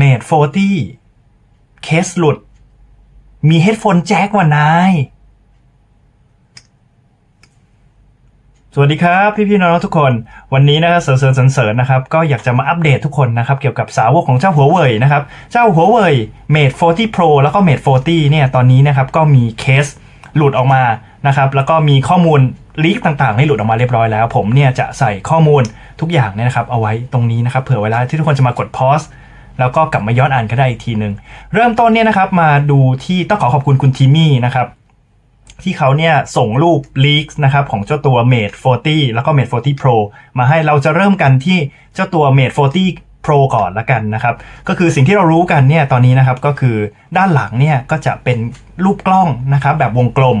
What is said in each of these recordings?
Mate 40เคสหลุด มีเฮดโฟนแจ็คว่ะนาย สวัสดีครับพี่พี่น้องทุกคน วันนี้นะครับเสริญเสริญนะครับ ก็อยากจะมาอัปเดตทุกคนนะครับ เกี่ยวกับสาวกของเจ้าหัวเว่ยนะครับ เจ้าหัวเว่ย Mate 40 Pro แล้วก็ Mate 40เนี่ยตอนนี้นะครับก็มีเคสหลุดออกมานะครับ แล้วก็มีข้อมูลลีกต่างๆ ให้หลุดออกมาเรียบร้อยแล้ว ผมเนี่ยจะใส่ข้อมูลทุกอย่างเนี่ยนะครับ เอาไว้ตรงนี้นะครับ เผื่อเวลาที่ทุกคนจะมากดพอส แล้วก็กลับมาย้อนอ่านก็ได้อีกทีหนึ่งเริ่มต้นเนี่ยนะครับมาดูที่ต้องขอขอบคุณคุณทีมี่นะครับที่เขาเนี่ยส่งรูปลีกนะครับของเจ้าตัว Mate 40 แล้วก็ Mate 40 Pro มาให้เราจะเริ่มกันที่เจ้าตัว Mate 40 Pro ก่อนละกันนะครับ ก็คือสิ่งที่เรารู้กันเนี่ยตอนนี้นะครับก็คือด้านหลังเนี่ยก็จะเป็นรูปกล้องนะครับแบบวงกลม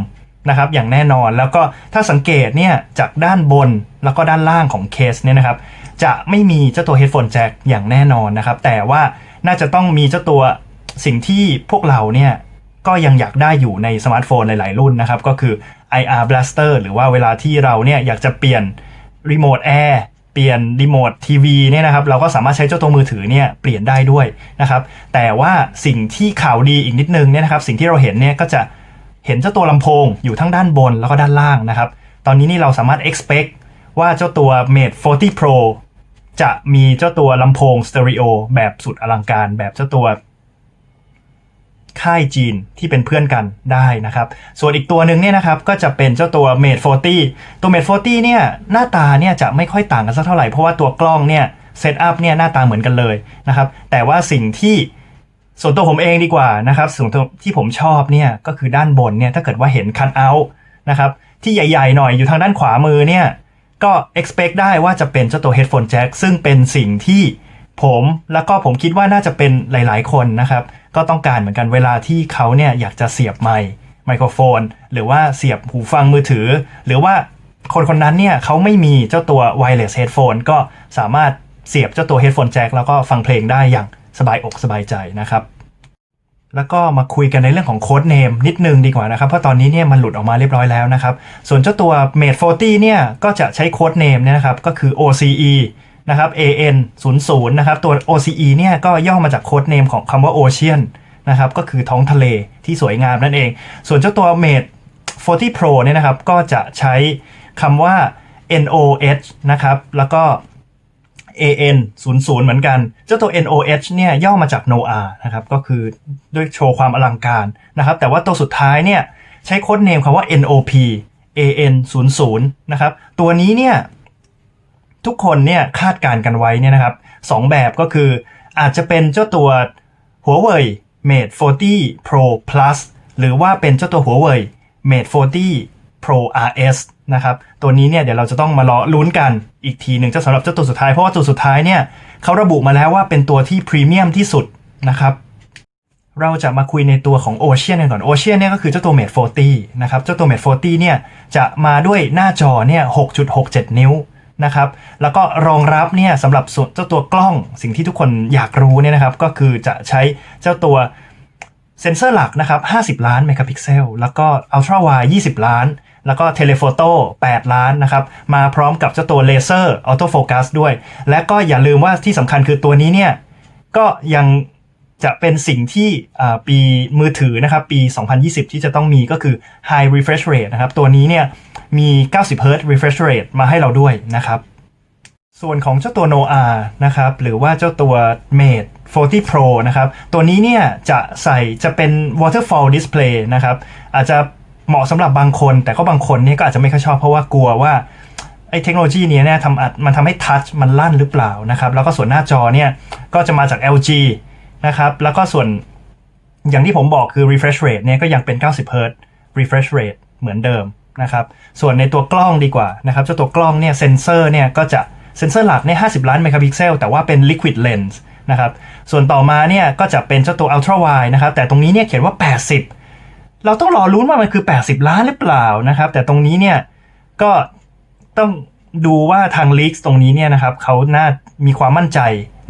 นะครับอย่างแน่นอนแล้วก็ถ้าสังเกตเนี่ยจากด้านบนแล้วก็ด้านล่างของเคสเนี่ยนะครับจะไม่มีเจ้าตัว headphone jack อย่างแน่นอนนะครับ แต่ว่าน่าจะต้องมีเจ้าตัวสิ่งที่พวกเราเนี่ยก็ยังอยากได้อยู่ในสมาร์ทโฟนหลาย ๆ รุ่นนะครับ ก็คือ IR Blaster หรือว่าเวลาที่เราเนี่ยอยากจะเปลี่ยนรีโมทแอร์เปลี่ยนรีโมททีวีเนี่ยนะครับเราก็สามารถใช้เจ้าตัวมือถือเนี่ยเปลี่ยนได้ด้วยนะครับ แต่ว่าสิ่งที่ข่าวดีอีกนิดนึงเนี่ยนะครับ สิ่งที่เราเห็นเนี่ยก็จะ เห็นเจ้าตัวลำโพงอยู่ทั้งด้านบนแล้วก็ด้านล่างนะครับ ตอนนี้นี่เราสามารถ expect ว่าเจ้าตัว Mate 40 Pro จะมีเจ้าตัวลำโพงสเตอริโอแบบสุดอลังการแบบเจ้าตัว ค่ายจีนที่เป็นเพื่อนกันได้นะครับ ส่วนอีกตัวหนึ่งเนี่ยนะครับก็จะเป็นเจ้าตัว Mate 40 ตัว Mate 40 เนี่ยหน้าตาเนี่ยจะไม่ค่อยต่างกันสักเท่าไหร่เพราะว่าตัวกล้องเนี่ยเซตอัพเนี่ยหน้าตาเหมือนกันเลยนะครับ แต่ว่าสิ่งที่ ส่วนตัวผมเองดีกว่านะครับส่วนตัวที่ผมชอบเนี่ยก็คือด้านบนเนี่ยถ้าเกิดว่าเห็นคันเอาท์นะครับที่ใหญ่ๆหน่อยอยู่ทางด้านขวามือเนี่ยก็ expect ได้ว่าจะเป็นเจ้าตัว headphone jack ซึ่งเป็นสิ่งที่ผมแล้วก็ผมคิดว่าน่าจะเป็นหลายๆคนนะครับก็ต้องการเหมือนกันเวลาที่เขาเนี่ยอยากจะเสียบไมค์ไมโครโฟน หรือว่าเสียบหูฟังมือถือ หรือว่าคนคนนั้นเนี่ยเขาไม่มีเจ้าตัว wireless headphone ก็สามารถเสียบเจ้าตัว headphone jack แล้วก็ฟังเพลงได้อย่าง สบายอกสบายใจนะครับแล้วก็มาคุยกันในเรื่องของโค้ดเนมนิดนึงดีกว่านะครับ เพราะตอนนี้เนี่ยมันหลุดออกมาเรียบร้อยแล้วนะครับ ส่วนเจ้าตัว Mate 40 เนี่ย ก็จะใช้โค้ดเนมเนี่ยนะครับ ก็คือ OCE นะครับ AN 00นะครับ ตัว OCE เนี่ยก็ย่อมาจากโค้ดเนมของคำว่า Ocean นะครับ ก็คือท้องทะเลที่สวยงามนั่นเอง ส่วนเจ้าตัว Mate 40 Pro เนี่ยนะครับ ก็จะใช้คำว่า NOH นะครับ แล้วก็ AN 00เหมือนกัน เจ้าตัว NOH เนี่ยย่อมาจาก NOAA นะครับก็คือด้วยโชว์ความอลังการนะครับแต่ว่าตัวสุดท้ายเนี่ยใช้โค้ดเนมคำว่า NOP AN 00นะครับตัวนี้เนี่ยทุกคนเนี่ยคาดการณ์กันไว้เนี่ยนะครับสองแบบก็คืออาจจะเป็นเจ้าตัวหัวเว่ย Mate 40 Pro Plus หรือว่าเป็นเจ้าตัวหัวเว่ย Mate 40 Pro RS นะครับตัวนี้เนี่ยเดี๋ยวเราจะต้องมารอลุ้นกัน อีกทีหนึ่งจ้าสำหรับเจ้าตัวสุดท้ายเพราะว่าตัวสุดท้ายเนี่ยเขาระบุมาแล้วว่าเป็นตัวที่พรีเมียมที่สุดนะครับเราจะมาคุยในตัวของ Ocean กันก่อน Ocean เนี่ยก็คือเจ้าตัว Mate 40นะครับเจ้าตัว Mate 40เนี่ยจะมาด้วยหน้าจอเนี่ย6.67 นิ้วนะครับแล้วก็รองรับเนี่ยสำหรับเจ้าตัวกล้องสิ่งที่ทุกคนอยากรู้เนี่ยนะครับก็คือจะใช้เจ้าตัวเซนเซอร์หลักนะครับ 50 ล้านเมกะพิกเซล แล้วก็อัลตร้าไวด์20 ล้าน แล้วก็เทเลโฟโต้8ล้านนะครับมาพร้อมกับเจ้าตัวเลเซอร์ออโต้โฟกัสด้วย และก็อย่าลืมว่าที่สำคัญคือตัวนี้เนี่ยก็ยังจะเป็นสิ่งที่ปีมือถือนะครับปี 2020 ที่จะต้องมีก็คือ High Refresh Rate นะครับตัวนี้เนี่ยมี 90 Hz Refresh Rate มาให้เราด้วยนะครับ ส่วนของเจ้าตัว Noa นะครับหรือว่าเจ้าตัว Mate 40 Pro นะครับตัวนี้เนี่ยจะใส่จะเป็น waterfall display นะครับอาจจะ เหมาะสำหรับบางคน แต่ก็บางคนเนี่ยก็อาจจะไม่ค่อยชอบเพราะว่ากลัวว่าไอ้เทคโนโลยีนี้เนี่ยทำอัดมันทำให้ทัชมันลั่นหรือเปล่านะครับ แล้วก็ส่วนหน้าจอเนี่ยก็จะมาจาก LG นะครับแล้วก็ส่วนอย่างที่ผมบอกคือ refresh rate เนี่ยก็ยังเป็น 90 Hz refresh rate เหมือนเดิมนะครับส่วนในตัวกล้องดีกว่านะครับเจ้าตัวกล้องเนี่ยเซนเซอร์เนี่ยก็จะเซนเซอร์หลักเนี่ย50 ล้านเมกะพิกเซลแต่ว่าเป็น liquid lens นะครับส่วนต่อมาเนี่ยก็จะเป็นเจ้าตัว ultra wide นะครับแต่ตรงนี้เนี่ยเขียนว่า 80 เราต้องรอลุ้นว่ามันคือ 80 ล้านหรือเปล่านะครับ แต่ตรงนี้เนี่ยก็ต้องดูว่าทางลีกตรงนี้เนี่ยนะครับเขาน่ามีความมั่นใจ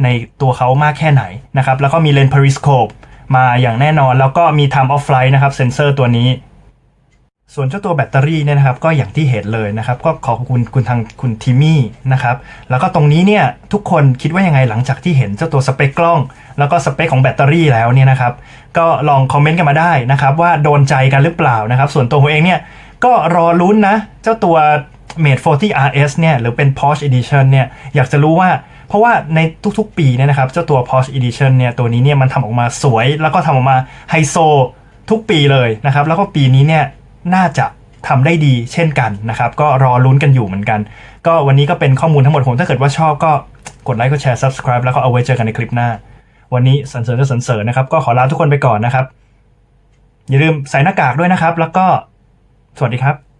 ในตัวเขามากแค่ไหนนะครับ แล้วก็มีเลนส์ periscope มาอย่างแน่นอน แล้วก็มี time of flight นะครับเซนเซอร์ตัวนี้ ส่วนเจ้าตัวแบตเตอรี่เนี่ยนะครับก็อย่างที่เห็นเลยนะครับ ก็ขอบคุณคุณทางคุณทิมมี่นะครับแล้วก็ตรงนี้เนี่ยทุกคนคิดว่ายังไงหลังจากที่เห็นเจ้าตัวสเปคกล้อง แล้วก็สเปคของแบตเตอรี่แล้วเนี่ยนะครับก็ลองคอมเมนต์กันมาได้นะครับว่าโดนใจกันหรือเปล่านะครับส่วนตัวผมเองเนี่ยก็รอลุ้นนะ เจ้าตัว Mate 40 RS เนี่ยหรือเป็น Porsche Edition เนี่ยอยากจะรู้ว่าเพราะว่าในทุกๆ ปีเนี่ยนะครับเจ้าตัว Porsche Edition เนี่ยตัวนี้เนี่ยมันทำออกมาสวย แล้วก็ทำออกมาไฮโซทุกปีเลยนะครับแล้วก็ปีนี้เนี่ย น่าจะทำได้ดีเช่นกันนะครับ ก็รอลุ้นกันอยู่เหมือนกัน ก็วันนี้ก็เป็นข้อมูลทั้งหมดผมถ้าเกิดว่าชอบก็กดไลค์กดแชร์ subscribe แล้วก็เอาไว้เจอกันในคลิปหน้า วันนี้สันเสริญก็สันเสริญนะครับ ก็ขอลาทุกคนไปก่อนนะครับ อย่าลืมใส่หน้ากากด้วยนะครับ แล้วก็สวัสดีครับ